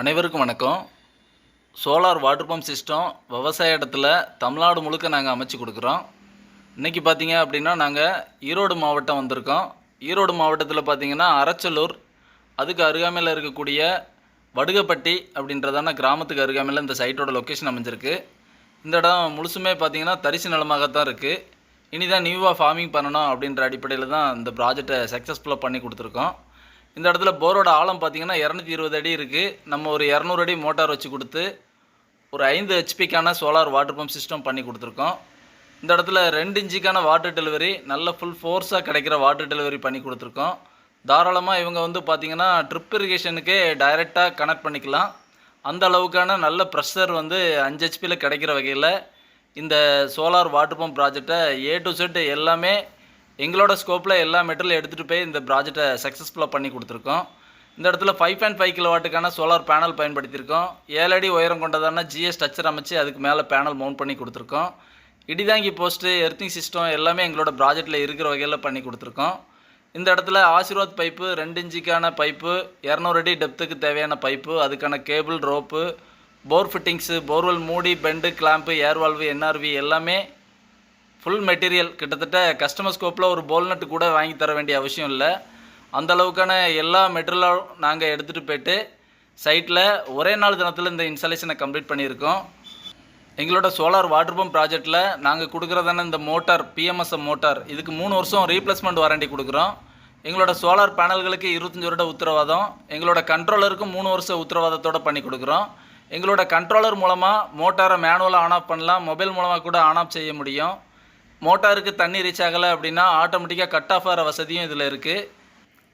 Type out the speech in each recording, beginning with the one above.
அனைவருக்கும் வணக்கம். Solar water pump system விவசாய இடத்துல தமிழ்நாடு முழுக்க நாங்கள் அமைச்சு கொடுக்குறோம். இன்றைக்கி பார்த்தீங்க அப்படின்னா நாங்கள் ஈரோடு மாவட்டம் வந்திருக்கோம். ஈரோடு மாவட்டத்தில் பார்த்திங்கன்னா அரச்சலூர் அதுக்கு அருகாமையில் இருக்கக்கூடிய வடுகப்பட்டி அப்படின்றதான கிராமத்துக்கு அருகாமையில் இந்த சைட்டோட லொக்கேஷன் அமைஞ்சிருக்கு. இந்த இடம் முழுசுமே பார்த்தீங்கன்னா தரிசு நிலமாகத்தான் இருக்குது இனி தான் நியூவாக ஃபார்மிங் பண்ணணும் அப்படின்ற அடிப்படையில் தான் இந்த ப்ராஜெக்டை சக்ஸஸ்ஃபுல்லாக பண்ணி கொடுத்துருக்கோம். இந்த இடத்துல போரோட ஆழம் பார்த்தீங்கன்னா இரநூத்தி இருபது அடி இருக்குது நம்ம ஒரு இரநூறு அடி மோட்டார் வச்சு கொடுத்து ஒரு ஐந்து ஹெச்பிக்கான சோலார் வாட்டர் பம்ப் சிஸ்டம் பண்ணி கொடுத்துருக்கோம். இந்த இடத்துல ரெண்டு இன்ச்சுக்கான வாட்டர் டெலிவரி நல்ல ஃபுல் ஃபோர்ஸாக கிடைக்கிற வாட்டர் டெலிவரி பண்ணி கொடுத்துருக்கோம். தாராளமாக இவங்க வந்து பார்த்திங்கன்னா ட்ரிப் இரிகேஷனுக்கே டைரெக்டாக கனெக்ட் பண்ணிக்கலாம். அந்த அளவுக்கான நல்ல ப்ரெஷர் வந்து அஞ்சு ஹெச்பியில் கிடைக்கிற வகையில் இந்த சோலார் வாட்டர் பம்ப் ப்ராஜெக்டை ஏ டு செட் எல்லாமே எங்களோட ஸ்கோப்பில் எல்லா மெட்டீரியல் எடுத்துகிட்டு போய் இந்த ப்ராஜெக்டை சக்ஸஸ்ஃபுல்லாக பண்ணி கொடுத்துருக்கோம். இந்த இடத்துல ஃபைவ் பாயிண்ட் ஃபைவ் கிலோவாட்டுக்கான சோலார் பேனல் பயன்படுத்தியிருக்கோம். ஏழு அடி உயரம் கொண்டதான ஜிஎஸ் ஸ்ட்ரக்சர் அமைச்சு அதுக்கு மேலே பேனல் மவுண்ட் பண்ணி கொடுத்துருக்கோம். இடிதாங்கி போஸ்ட்டு எர்த்திங் சிஸ்டம் எல்லாமே எங்களோட ப்ராஜெக்டில் இருக்கிற வகையில் பண்ணி கொடுத்துருக்கோம். இந்த இடத்துல ஆசீர்வாத் பைப்பு ரெண்டு இன்ச்சுக்கான பைப்பு இரநூறு அடி டெப்த்துக்கு தேவையான பைப்பு அதுக்கான cable rope bore fittings borewell மூடி bend clamp air valve NRV எல்லாமே ஃபுல் மெட்டீரியல் கிட்டத்தட்ட கஸ்டமர் ஸ்கோப்பில் ஒரு போல்நட்டு கூட வாங்கி தர வேண்டிய அவசியம் இல்லை. அந்த அளவுக்கான எல்லா மெட்டீரியலும் நாங்கள் எடுத்துகிட்டு போயிட்டு சைட்டில் ஒரே நாள் தினத்தில் இந்த இன்ஸ்டாலேஷனை கம்ப்ளீட் பண்ணியிருக்கோம். எங்களோட சோலார் வாட்டர் பம்ப் ப்ராஜெக்ட்டில் நாங்கள் கொடுக்குறதான இந்த மோட்டார் பிஎம்எஸ்எம் மோட்டார் இதுக்கு மூணு வருஷம் ரீப்ளேஸ்மெண்ட் வாரண்டி கொடுக்குறோம். எங்களோட சோலார் பேனல்களுக்கு இருபத்தஞ்சி வருட உத்தரவாதம். எங்களோட கண்ட்ரோலருக்கும் மூணு வருஷம் உத்தரவாதத்தோடு பண்ணி கொடுக்குறோம். எங்களோட கண்ட்ரோலர் மூலமாக மோட்டாரை மேனுவலாக ஆன் ஆஃப் பண்ணலாம். மொபைல் மூலமாக கூட ஆன் ஆஃப் செய்ய முடியும். மோட்டாருக்கு தண்ணி ரீச் ஆகலை அப்படின்னா ஆட்டோமேட்டிக்காக கட் ஆஃப் ஆகிற வசதியும் இதில் இருக்குது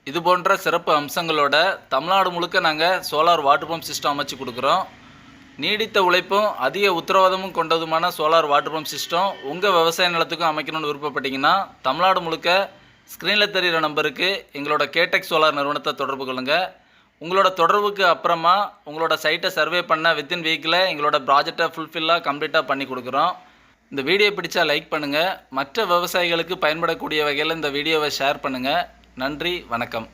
இது போன்ற சிறப்பு அம்சங்களோட தமிழ்நாடு முழுக்க நாங்கள் சோலார் வாட்டர் பம்ப் சிஸ்டம் அமைச்சு கொடுக்குறோம். நீடித்த உழைப்பும் அதிக உத்தரவாதமும் கொண்டதுமான சோலார் வாட்டர் பம்ப் சிஸ்டம் உங்கள் விவசாய நிலத்துக்கும் அமைக்கணும்னு விருப்பப்பட்டீங்கன்னா தமிழ்நாடு முழுக்க ஸ்க்ரீனில் தெரிகிற நம்பருக்கு எங்களோட கேடெக் சோலார் நிறுவனத்தை தொடர்பு கொள்ளுங்கள் உங்களோட தொடர்புக்கு அப்புறமா உங்களோட சைட்டை சர்வே பண்ண வித்தின் வீக்கில் எங்களோட ப்ராஜெக்டை ஃபுல்ஃபில்லாக கம்ப்ளீட்டாக பண்ணி கொடுக்குறோம். இந்த வீடியோ பிடிச்சா லைக் பண்ணுங்கள் மற்ற விவசாயிகளுக்கு பயன்படக்கூடிய வகையில் இந்த வீடியோவை ஷேர் பண்ணுங்கள் நன்றி வணக்கம்.